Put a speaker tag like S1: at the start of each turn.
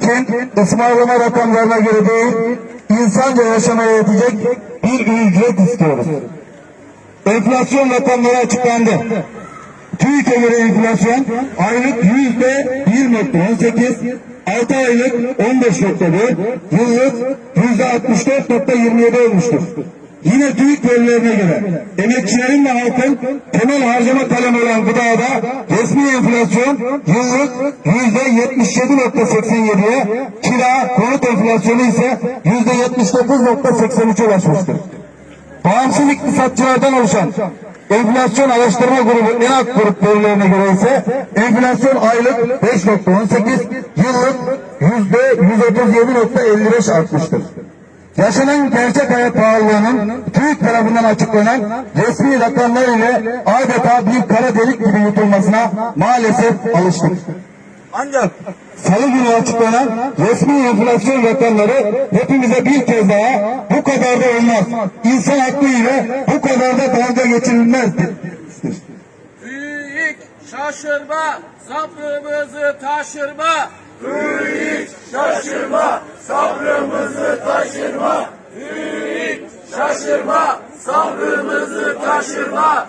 S1: TÜİK'in ısmarlama rakamlarına göre değil, insanca yaşamaya yetecek bir ücret istiyoruz. Enflasyon rakamları açıklandı. TÜİK'e göre enflasyon aylık yüzde 1.18, 6 aylık 15.1, yıllık yüzde 64.27 olmuştur. Yine TÜİK verilerine göre emekçilerin ve halkın temel harcama kalemi olan gıdada resmi enflasyon yıllık yüzde 77.87'ye, kira konut enflasyonu ise yüzde 79.83'e ulaşmıştır. Bağımsız iktisatçılardan oluşan enflasyon araştırma grubu ENAK grup verilerine göre ise enflasyon aylık 5.18, yıllık yüzde 137.55 artmıştır. Yaşanan gerçek hayat pahalılığının TÜİK tarafından açıklanan resmi rakamlar ile adeta bir kara delik gibi yutulmasına maalesef alıştık. Ancak Salı günü açıklanan resmi enflasyon rakamları hepimize bir kez daha bu kadar da olmaz. İnsan hakkı ile bu kadar da dalga geçirilmezdir.
S2: Büyük şaşırma, sabrımızı taşırma. Büyük şaşırma, sabrımızı taşırma. Büyük şaşırma, sabrımızı taşırma.